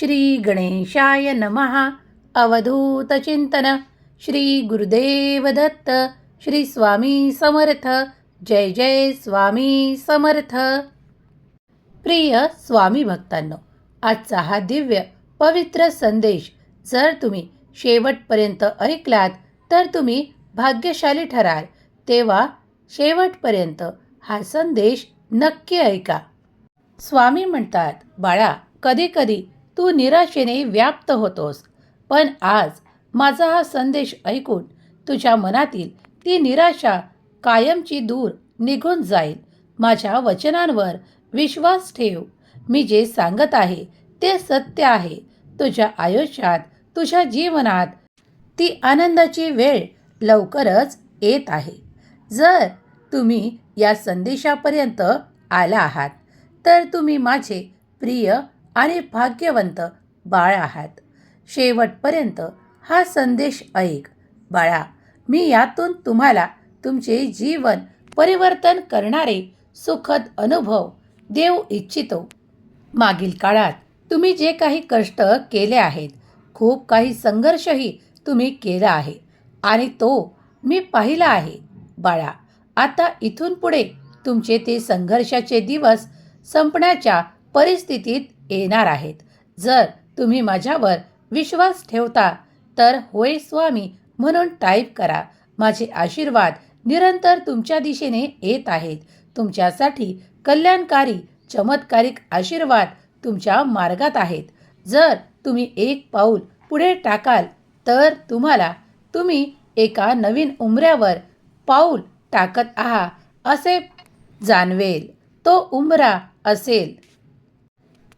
श्री गणेशाय नमः अवधूतचिंतन श्री गुरुदेव दत्त श्री स्वामी समर्थ. जय जय स्वामी समर्थ. प्रिय स्वामी भक्तांनो आजचा हा दिव्य पवित्र संदेश जर तुम्ही शेवटपर्यंत ऐकलात तर तुम्ही भाग्यशाली ठराल. तेव्हा शेवटपर्यंत हा संदेश नक्की ऐका. स्वामी म्हणतात बाळा कधीकधी तू निराशेने व्याप्त होतोस. पण आज माझा हा संदेश ऐकून तुझ्या मनातील ती निराशा कायमची दूर निघून जाईल. माझ्या वचनांवर विश्वास ठेव. मी जे सांगत आहे ते सत्य आहे. तुझ्या आयुष्यात तुझ्या जीवनात ती आनंदाची वेळ लवकरच येत आहे. जर तुम्ही या संदेशापर्यंत आला आहात तर तुम्ही माझे प्रिय आणि भाग्यवंत बाळ आहात. शेवटपर्यंत हा संदेश ऐक. बाळा मी यातून तुम्हाला तुमचे जीवन परिवर्तन करणारे सुखद अनुभव देऊ इच्छितो. मागील काळात तुम्ही जे काही कष्ट केले आहेत खूप काही संघर्षही तुम्ही केला आहे आणि तो मी पाहिला आहे. बाळा आता इथून पुढे तुमचे ते संघर्षाचे दिवस संपण्याच्या परिस्थितीत येणार आहेत. जर तुम्ही माझ्यावर विश्वास ठेवता तर होय स्वामी म्हणून टाईप करा. माझे आशीर्वाद निरंतर तुमच्या दिशेने येत आहेत. तुमच्यासाठी कल्याणकारी चमत्कारिक आशीर्वाद तुमच्या मार्गात आहेत. जर तुम्ही एक पाऊल पुढे टाकाल तर तुम्हाला तुम्ही एका नवीन उमऱ्यावर पाऊल टाकत आहात असे जाणवेल. तो उमरा असेल.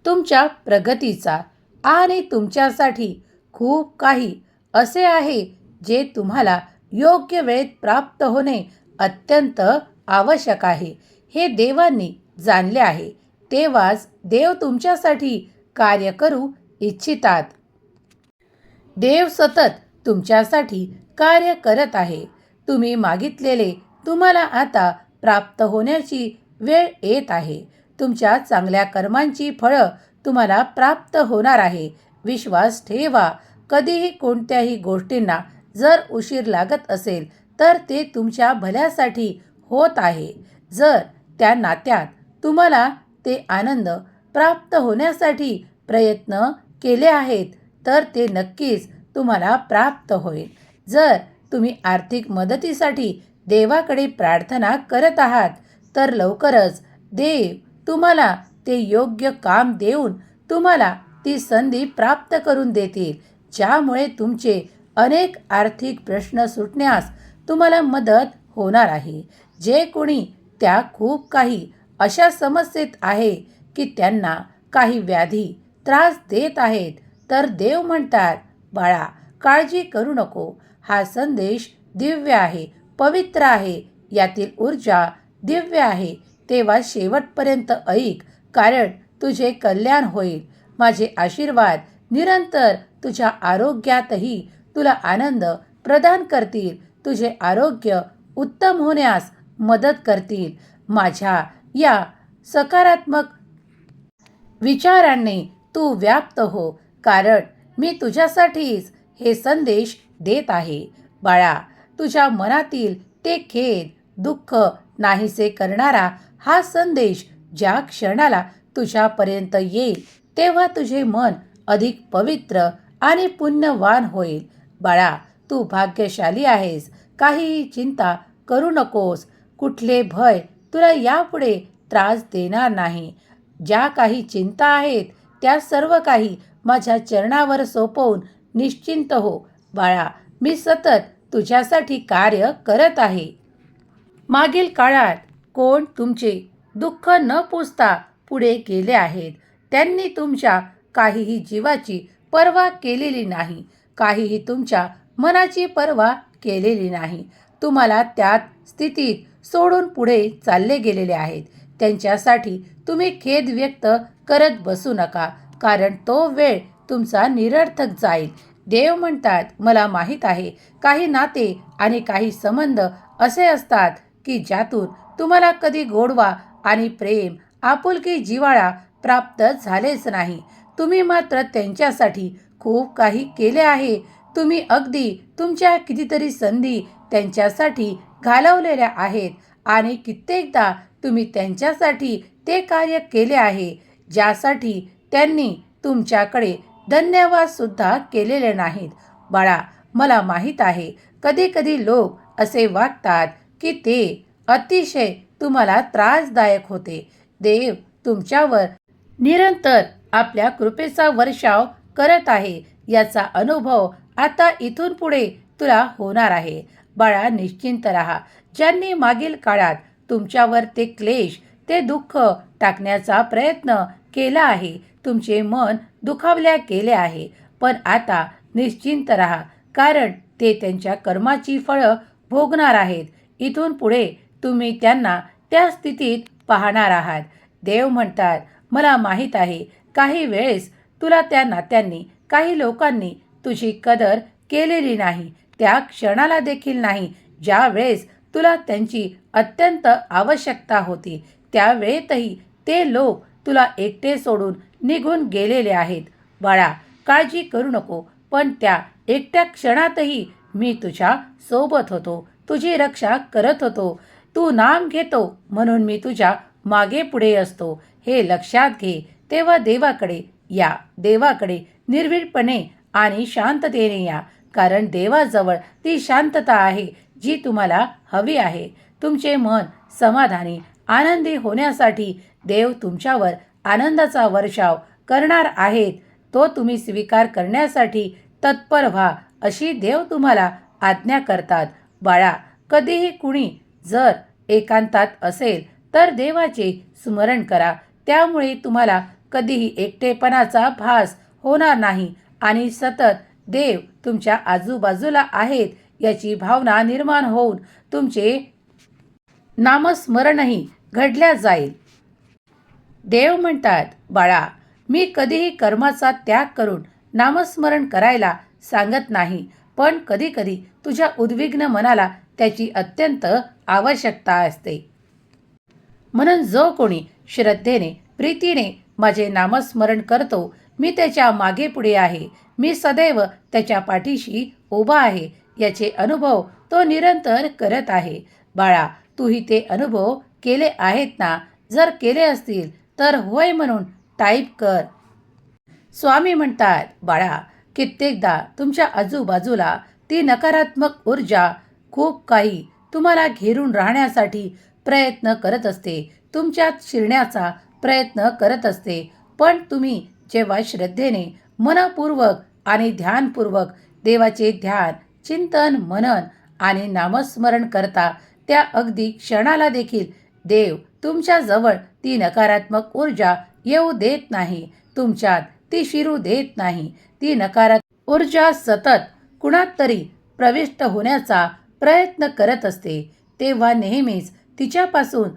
तुमच्या प्रगतीचा आणि तुमच्यासाठी खूप काही असे आहे जे तुम्हाला योग्य वेळेत प्राप्त होणे अत्यंत आवश्यक आहे. हे देवांनी जाणले आहे. तेव्हाच देव तुमच्यासाठी कार्य करू इच्छितात. देव सतत तुमच्यासाठी कार्य करत आहे. तुम्ही मागितलेले तुम्हाला आता प्राप्त होण्याची वेळ येत आहे. तुमच्या चांगल्या कर्मांची फळं तुम्हाला प्राप्त होणार आहे. विश्वास ठेवा. कधीही कोणत्याही गोष्टींना जर उशीर लागत असेल तर ते तुमच्या भल्यासाठी होत आहे. जर त्या नात्यात तुम्हाला ते आनंद प्राप्त होण्यासाठी प्रयत्न केले आहेत तर ते नक्कीच तुम्हाला प्राप्त होईल. जर तुम्ही आर्थिक मदतीसाठी देवाकडे प्रार्थना करत आहात तर लवकरच देव तुम्हाला ते योग्य काम देऊन तुम्हाला ती संधी प्राप्त करून देतील ज्यामुळे तुमचे अनेक आर्थिक प्रश्न सुटण्यास तुम्हाला मदत होणार आहे. जे कोणी त्या खूप काही अशा समस्येत आहे की त्यांना काही व्याधी त्रास देत आहेत तर देव म्हणतात बाळा काळजी करू नको. हा संदेश दिव्य आहे पवित्र आहे. यातील ऊर्जा दिव्य आहे. तेव्हा शेवटपर्यंत ऐक कारण तुझे कल्याण होईल. माझे आशीर्वाद निरंतर तुझ्या आरोग्यातही तुला आनंद प्रदान करतील. तुझे आरोग्य उत्तम होण्यास मदत करतील. माझ्या या सकारात्मक विचारांनी तू व्याप्त हो कारण मी तुझ्यासाठीच हे संदेश देत आहे. बाळा तुझ्या मनातील ते खेद दुःख नाहीसे करणारा हा संदेश ज्या क्षणाला तुझ्यापर्यंत येईल तेव्हा तुझे मन अधिक पवित्र आणि पुण्यवान होईल. बाळा तू भाग्यशाली आहेस. काहीही चिंता करू नकोस. कुठले भय तुला यापुढे त्रास देणार नाही. ज्या काही चिंता आहेत त्या सर्व काही माझ्या चरणावर सोपवून निश्चिंत हो. बाळा मी सतत तुझ्यासाठी कार्य करत आहे. मागील काळात कोण तुमचे दुःख न पुसता पुढे गेले आहेत? त्यांनी तुमच्या काहीही जीवाची पर्वा केलेली नाही काहीही तुमच्या मनाची पर्वा केलेली नाही. तुम्हाला त्यात स्थितीत सोडून पुढे चालले गेलेले आहेत. त्यांच्यासाठी तुम्ही खेद व्यक्त करत बसू नका कारण तो वेळ तुमचा निरर्थक जाईल. देव म्हणतात मला माहीत आहे काही नाते आणि काही संबंध असे असतात की ज्यातून तुम्हाला कधी गोडवा आणि प्रेम आपुलकी जिवाळा प्राप्त झालेच नाही. तुम्ही मात्र त्यांच्यासाठी खूप काही केले आहे. तुम्ही अगदी तुमच्या कितीतरी संधी त्यांच्यासाठी घालवलेल्या आहेत आणि कित्येकदा तुम्ही त्यांच्यासाठी ते कार्य केले आहे ज्यासाठी त्यांनी तुमच्याकडे धन्यवादसुद्धा केलेले नाहीत. बाळा मला माहीत आहे कधी कधी लोक असे वागतात की ते अतिशय तुम्हाला त्रासदायक होते. देव तुमच्यावर निरंतर आपल्या कृपेचा वर्षाव करत आहे. याचा अनुभव आता इथून पुढे तुला होणार आहे. बाळा निश्चिंत राहा. ज्यांनी मागील काळात तुमच्यावर ते क्लेश ते दुःख टाकण्याचा प्रयत्न केला आहे तुमचे मन दुखावल्या गेले आहे. पण आता निश्चिंत राहा कारण ते त्यांच्या कर्माची फळं भोगणार आहेत. इथून पुढे तुम्ही त्यांना त्या स्थितीत पाहणार आहात. देव म्हणतात मला माहीत आहे काही वेळेस तुला त्या नात्यांनी काही लोकांनी तुझी कदर केलेली नाही. त्या क्षणाला देखील नाही. ज्या वेळेस तुला त्यांची अत्यंत आवश्यकता होती त्यावेळेतही ते लोक तुला एकटे सोडून निघून गेलेले आहेत. बाळा काळजी करू नको पण त्या एकट्या क्षणातही मी तुझ्या सोबत होतो. तुझी रक्षा करत होतो. तू नाम घेतो म्हणून मी तुझ्या मागे पुढे असतो. हे लक्षात घे. तेव्हा देवाकडे या. देवाकडे निर्भीडपणे आणि शांततेने या. कारण देवाजवळ ती शांतता आहे जी तुम्हाला हवी आहे. तुमचे मन समाधानी आनंदी होण्यासाठी देव तुमच्यावर आनंदाचा वर्षाव करणार आहेत. तो तुम्ही स्वीकार करण्यासाठी तत्पर व्हा अशी देव तुम्हाला आज्ञा करतात. बाळा कधीही कुणी जर एकांतात असेल तर देवाचे स्मरण करा. त्यामुळे तुम्हाला कधीही एकटेपणाचा भास होणार नाही आणि सतत देव तुमच्या आजूबाजूला आहेत याची भावना निर्माण होऊन तुमचे नामस्मरणही घडल्या जाईल. देव म्हणतात बाळा मी कधीही कर्माचा त्याग करून नामस्मरण करायला सांगत नाही पण कधीकधी तुझ्या उद्विग्न मनाला त्याची अत्यंत आवश्यकता असते. म्हणून जो कोणी श्रद्धेने प्रीतीने माझे नामस्मरण करतो मी त्याच्यामागे पुढे आहे. मी सदैव त्याच्या पाठीशी उभा आहे. याचे अनुभव तो निरंतर करत आहे. बाळा तूही ते अनुभव केले आहेत ना? जर केले असतील तर होय म्हणून टाईप कर. स्वामी म्हणतात बाळा कित्येकदा तुमच्या आजूबाजूला ती नकारात्मक ऊर्जा खूप काही तुम्हाला घेरून राहण्यासाठी प्रयत्न करत असते. तुमच्यात शिरण्याचा प्रयत्न करत असते. पण तुम्ही जेव्हा श्रद्धेने मनपूर्वक आणि ध्यानपूर्वक देवाचे ध्यान चिंतन मनन आणि नामस्मरण करता त्या अगदी क्षणाला देखील देव तुमच्याजवळ ती नकारात्मक ऊर्जा येऊ देत नाही. तुमच्यात ती शिरू देत नाही. ती नकारात्मक ऊर्जा सतत कुणात तरी प्रविष्ट होण्याचा प्रयत्न करत असते तेव्हा नेहमीच तिच्यापासून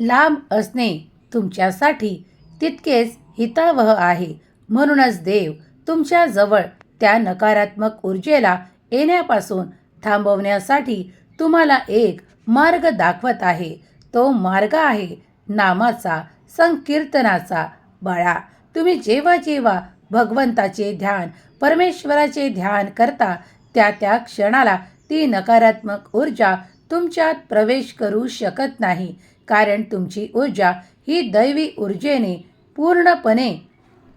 लांब असणे तुमच्यासाठी तितकेच हितावह आहे. म्हणूनच देव तुमच्याजवळ त्या नकारात्मक ऊर्जेला येण्यापासून थांबवण्यासाठी तुम्हाला एक मार्ग दाखवत आहे. तो मार्ग आहे नामाचा संकीर्तनाचा बाळा. तुम्ही जेव्हा जेव्हा भगवंताचे ध्यान परमेश्वराचे ध्यान करता त्या त्या क्षणाला ती नकारात्मक ऊर्जा तुमच्यात प्रवेश करू शकत नाही. कारण तुमची ऊर्जा ही दैवी ऊर्जेने पूर्णपणे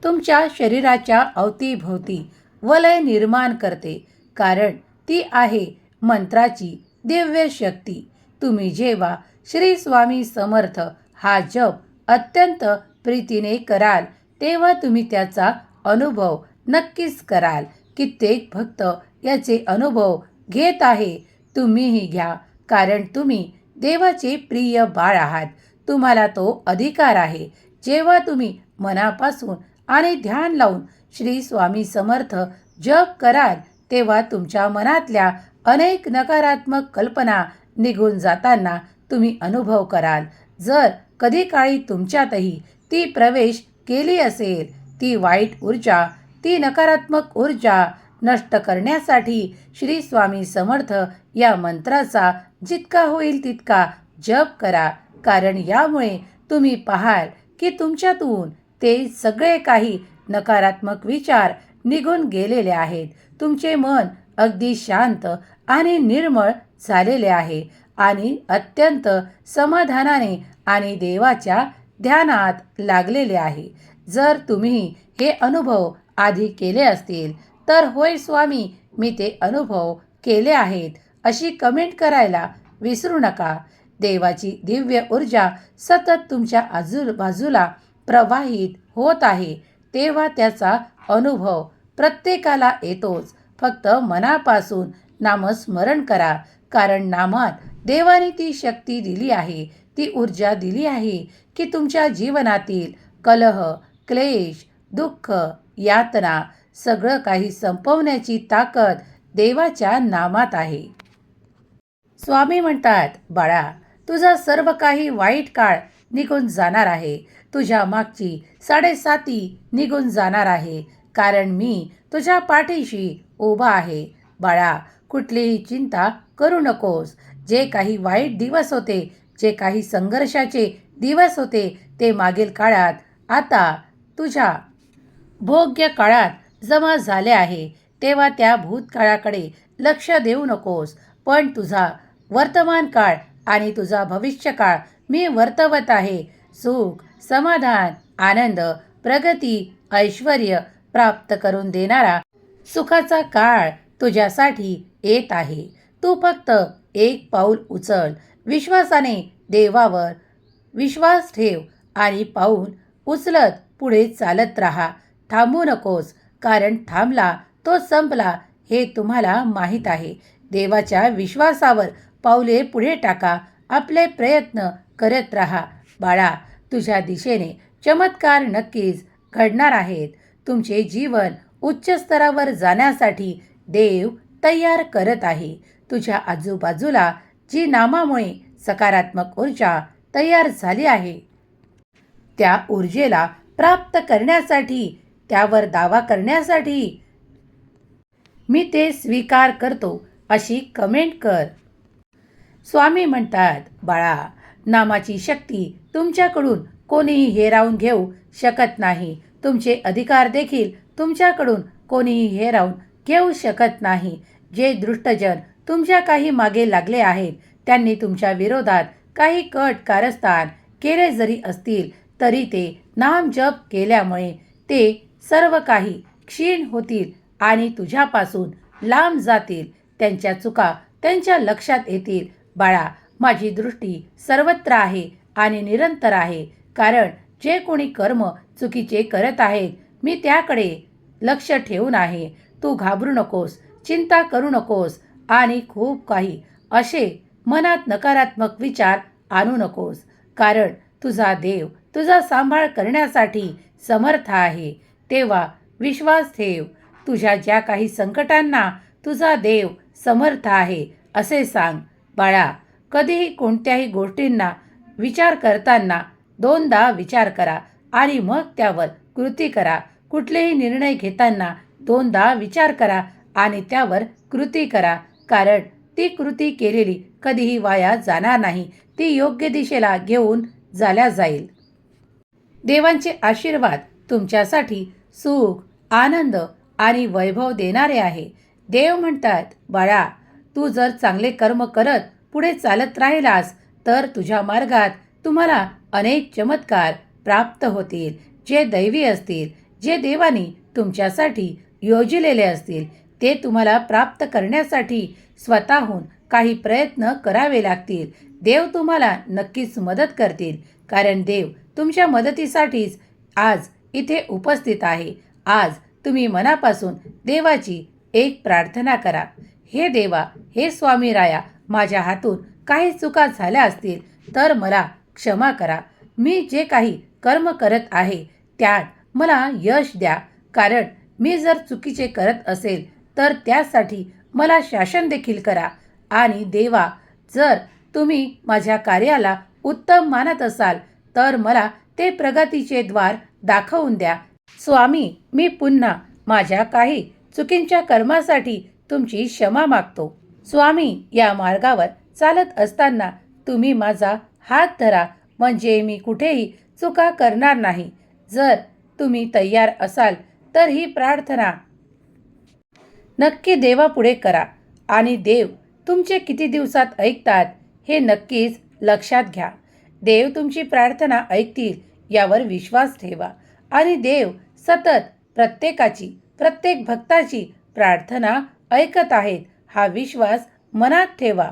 तुमच्या शरीराच्या अवतीभोवती वलय निर्माण करते. कारण ती आहे मंत्राची दिव्य शक्ती. तुम्ही जेव्हा श्री स्वामी समर्थ हा जप अत्यंत प्रीतीने कराल तेव्हा तुम्ही त्याचा अनुभव नक्कीच कराल. कित्येक भक्त याचे अनुभव घेत आहे. तुम्हीही घ्या कारण तुम्ही देवाचे प्रिय बाळ आहात. तुम्हाला तो अधिकार आहे. जेव्हा तुम्ही मनापासून आणि ध्यान लावून श्री स्वामी समर्थ जप कराल तेव्हा तुमच्या मनातल्या अनेक नकारात्मक कल्पना निघून जाताना तुम्ही अनुभव कराल. जर कधी काळी तुमच्यातही ती प्रवेश केली असेल ती वाईट ऊर्जा ती नकारात्मक ऊर्जा नष्ट करण्यासाठी श्री स्वामी समर्थ या मंत्राचा जितका होईल तितका जप करा. कारण यामुळे तुम्ही पाहाल की तुमच्यातून ते सगळे काही नकारात्मक विचार निघून गेलेले आहेत. तुमचे मन अगदी शांत आणि निर्मळ झालेले आहे आणि अत्यंत समाधानाने आणि देवाच्या ध्यानात लागलेले आहे. जर तुम्ही हे अनुभव आधी केले असतील तर होय स्वामी मी ते अनुभव केले आहेत. अशी कमेंट करायला विसरू नका. देवाची दिव्य ऊर्जा सतत तुमच्या आजूबाजूला प्रवाहित होत आहे. तेव्हा त्याचा अनुभव प्रत्येकाला येतोच. फक्त मनापासून नामस्मरण करा. कारण नामात देवाने ती शक्ती दिली आहे. ती ऊर्जा दिली आहे की तुमच्या जीवनातील कलह क्लेश दुःख यातना सगळं काही संपवण्याची ताकद देवाच्या नामात आहे. स्वामी म्हणतात बाळा तुझा सर्व काही वाईट काळ निघून जाणार आहे. तुझ्या मागची साडेसाती निघून जाणार आहे. कारण मी तुझ्या पाठीशी उभा आहे. बाळा कुठलीही चिंता करू नकोस. जे काही वाईट दिवस होते जे काही संघर्षाचे दिवस होते ते मागील काळात आता तुझ्या भोग्य काळात जमा झाले आहे. तेव्हा त्या भूतकाळाकडे लक्ष देऊ नकोस. पण तुझा वर्तमान काळ आणि तुझा भविष्यकाळ मी वर्तवत आहे. सुख समाधान आनंद प्रगती ऐश्वर प्राप्त करून देणारा सुखाचा काळ तुझ्यासाठी येत आहे. तू फक्त एक पाऊल उचल. विश्वासाने देवावर विश्वास ठेव आणि पाऊल उचलत पुढे चालत राहा. थांबू नकोस. कारण थांबला तो संपला हे तुम्हाला माहीत आहे. देवाच्या विश्वासावर पावले पुढे टाका आपले प्रयत्न करत राहा. बाळा तुझ्या दिशेने चमत्कार नक्कीच घडणार आहेत. तुमचे जीवन उच्च स्तरावर जाण्यासाठी देव तयार करत आहे. तुझ्या आजूबाजूला जी नामामुळे सकारात्मक ऊर्जा तयार झाली आहे त्या ऊर्जेला प्राप्त करण्यासाठी त्यावर दावा करण्यासाठी. मी ते स्वीकार करतो अशी कमेंट कर. स्वामी म्हणतात बाळा नामाची शक्ती तुमच्याकडून कोणीही हेरावून घेऊ शकत नाही. तुमचे अधिकार देखील तुमच्याकडून कोणीही हेरावून घेऊ शकत नाही. जे दृष्टजन तुमच्या काही मागे लागले आहेत त्यांनी तुमच्या विरोधात काही कट कारस्थान केले जरी असतील तरी ते नाम जप केल्यामुळे ते सर्व काही क्षीण होतील आणि तुझ्यापासून लांब जातील. त्यांच्या चुका त्यांच्या लक्षात येतील. बाळा माझी दृष्टी सर्वत्र आहे आणि निरंतर आहे. कारण जे कोणी कर्म चुकीचे करत आहेत मी त्याकडे लक्ष ठेवून आहे. तू घाबरू नकोस चिंता करू नकोस आणि खूप काही असे मनात नकारात्मक विचार आणू नकोस. कारण तुझा देव तुझा सांभाळ करण्यासाठी समर्थ आहे. तेव्हा विश्वास ठेव. तुझ्या ज्या काही संकटांना तुझा देव समर्थ आहे असे सांग. बाळा कधीही कोणत्याही गोष्टींना विचार करताना दोनदा विचार करा आणि मग त्यावर कृती करा. कुठलेही निर्णय घेताना दोनदा विचार करा आणि त्यावर कृती करा कारण ती कृती केलेली कधीही वाया जाणार नाही. ती योग्य दिशेला घेऊन झाल्या जाईल. देवांचे आशीर्वाद तुमच्यासाठी सुख आनंद आणि वैभव देणारे आहे. देव म्हणतात बाळा तू जर चांगले कर्म करत पुढे चालत राहिलास तर तुझ्या मार्गात तुम्हाला अनेक चमत्कार प्राप्त होतील जे दैवी असतील जे देवानी तुमच्यासाठी योजिलेले असतील. ते तुम्हाला प्राप्त करण्यासाठी स्वतःहून काही प्रयत्न करावे लागतील. देव तुम्हाला नक्कीच मदत करतील कारण देव तुमच्या मदतीसाठीच आज इथे उपस्थित आहे. आज तुम्ही मनापासून देवाची एक प्रार्थना करा. हे देवा हे स्वामी राया माझ्या हातून काही चुका झाल्या असतील तर मला क्षमा करा. मी जे काही कर्म करत आहे त्यात मला यश द्या. कारण मी जर चुकीचे करत असेल तर त्यासाठी मला शासन देखील करा. आणि देवा जर तुम्ही माझ्या कार्याला उत्तम मानत असाल तर मला ते प्रगतीचे द्वार दाखवून द्या. स्वामी मी पुन्हा माझ्या काही चुकींच्या कर्मासाठी तुमची क्षमा मागतो. स्वामी या मार्गावर चालत असताना तुम्ही माझा हात धरा. म्हणजे मी कुठेही चुका करणार नाही. जर तुम्ही तयार असाल तर ही प्रार्थना. नक्की देवापुढे करा. आणि देव तुमचे किती दिवसात ऐकतात हे नक्कीच लक्षात घ्या. देव तुमची प्रार्थना ऐकतील यावर विश्वास ठेवा आणि देव सतत प्रत्येकाची प्रत्येक भक्ताची प्रार्थना ऐकत आहेत हा विश्वास मनात ठेवा.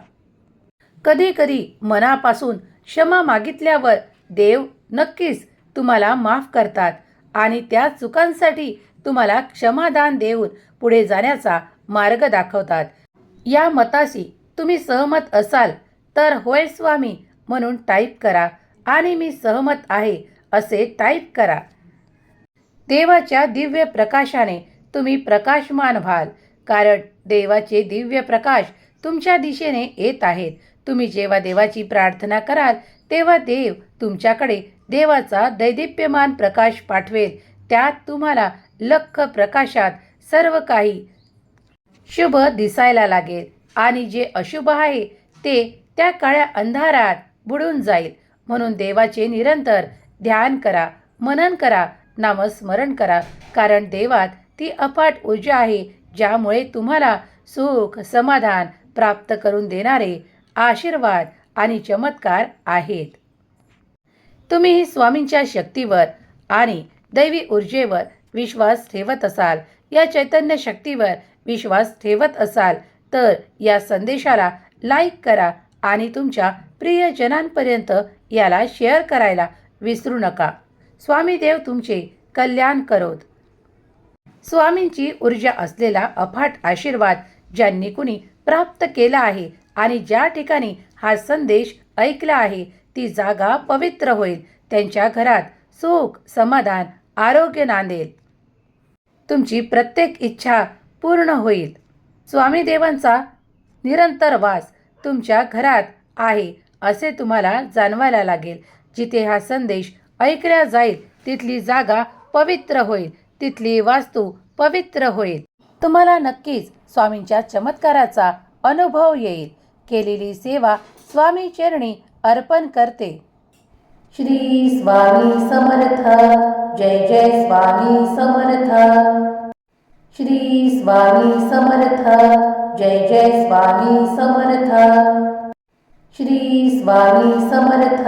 कधी कधी मनापासून क्षमा मागितल्यावर देव नक्कीच तुम्हाला माफ करतात आणि त्या चुकांसाठी तुम्हाला क्षमादान देऊन पुढे जाण्याचा मार्ग दाखवतात. या मताशी तुम्ही सहमत असाल तर होय स्वामी म्हणून टाईप करा आणि मी सहमत आहे असे टाईप करा. देवाच्या दिव्य प्रकाशाने तुम्ही प्रकाशमान व्हाल. कारण देवाचे दिव्य प्रकाश तुमच्या दिशेने येत आहेत. तुम्ही जेव्हा देवाची प्रार्थना कराल तेव्हा देव तुमच्याकडे देवाचा दैदिप्यमान प्रकाश पाठवेल. त्यात तुम्हाला लख प्रकाशात सर्व काही शुभ दिसायला लागेल. आणि जे अशुभ आहे ते त्या काळ्या अंधारात बुडून जाईल. म्हणून देवाचे निरंतर ध्यान करा मनन करा नामस्मरण करा कारण देवात ती अफाट ऊर्जा आहे ज्यामुळे तुम्हाला सुख समाधान प्राप्त करून देणारे आशीर्वाद आणि चमत्कार आहेत. तुम्ही स्वामींच्या शक्तीवर आणि दैवी ऊर्जेवर विश्वास ठेवत असाल या चैतन्य शक्तीवर विश्वास ठेवत असाल तर या संदेशाला लाईक करा आणि तुमच्या प्रियजनांपर्यंत याला शेअर करायला विसरू नका. स्वामी देव तुमचे कल्याण करोत. स्वामींची ऊर्जा असलेला अफाट आशीर्वाद ज्यांनी कुणी प्राप्त केला आहे आणि ज्या ठिकाणी हा संदेश ऐकला आहे ती जागा पवित्र होईल. त्यांच्या घरात सुख समाधान आरोग्य नांदेल. तुमची प्रत्येक इच्छा पूर्ण होईल. स्वामीदेवांचा निरंतर वास तुमच्या घरात आहे असे तुम्हाला जाणवायला लागेल. जिथे हा संदेश ऐकला जाईल तिथली जागा पवित्र होईल तिथली वास्तू पवित्र होईल. तुम्हाला नक्कीच स्वामींच्या चमत्काराचा अनुभव येईल. केलेली सेवा स्वामी चरणी अर्पण करते. श्री स्वामी समर्थ. जय जय स्वामी समर्थ. श्री स्वामी समर्थ. जय जय स्वामी समर्थ. श्री स्वामी समर्थ.